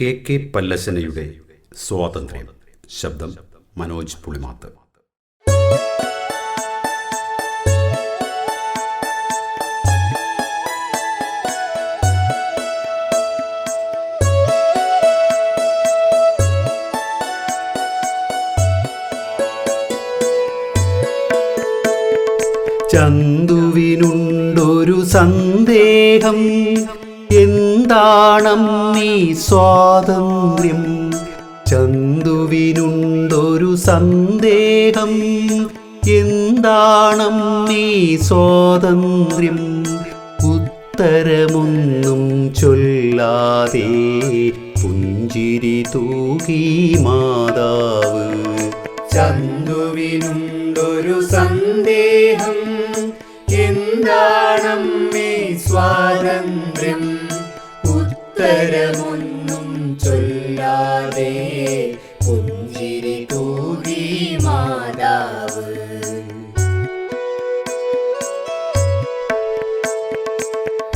K K പല്ലശനയുടെ സ്വാതന്ത്ര്യം. ശബ്ദം മനോജ് പുളിമാത്ത്. ചന്തുവിനുണ്ടൊരു സന്ദേഹം എന്താണമ്മീ സ്വാതന്ത്ര്യം? ചന്തുവിനുണ്ടൊരു സന്ദേഹം. എന്താണമ്മീ സ്വാതന്ത്ര്യം? ഉത്തരമൊന്നും ചൊല്ലാതെ പുഞ്ചിരി തൂകി മാതാവ്. ചന്തുവിനുണ്ടൊരു സന്ദേഹം. എന്താണമ്മേ സ്വാതന്ത്ര്യം? ഉത്തരമൊന്നും ചൊല്ലാതെ പുഞ്ചിരി തൂകി മാതാവ്.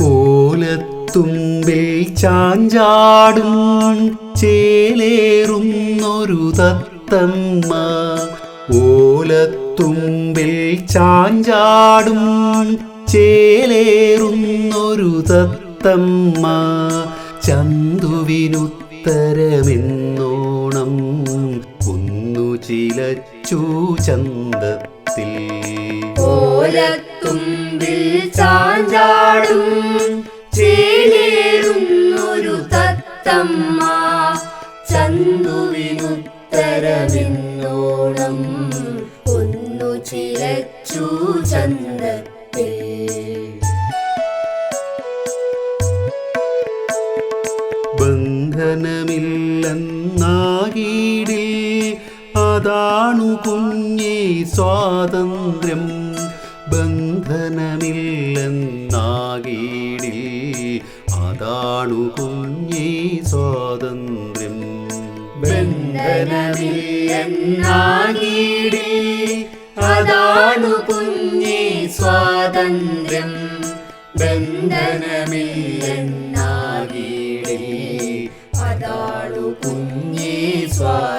ഓലത്തുമ്പിൽ ചാഞ്ചാടും ചേലേറുന്നൊരു തത്തമ്മ. ഓലത്തുമ്പിൽ ചാഞ്ചാടും ചേലേറുന്നൊരു തത്തമ്മ. ചന്തുവിനുത്തരമെന്നോണം ഒന്നു ചിലച്ചു ചന്തത്തിൽ ഓലത്തുമ്പിൽ ചാഞ്ചാടും ചേലേറുന്നൊരു തത്തമ്മ. ചന്തുവിനുത്തരമെന്നോണം ഒന്നു ചിലച്ചു ചന്തത്തിൽ ബന്ധനമില്ലെന്നാകീടിൽ അതാണു കുഞ്ഞേ സ്വാതന്ത്ര്യം. ബന്ധനമില്ലെന്നാകീടിൽ അതാണു കുഞ്ഞേ സ്വാതന്ത്ര്യം. ബന്ധനമില്ലെന്നാകീടിൽ അതാണു കുഞ്ഞേ സ്വാതന്ത്ര്യം. ബന്ധനമില്ലെന്നാകീടിൽ അതാണു കുഞ്ഞേ സ്വാതന്ത്ര്യം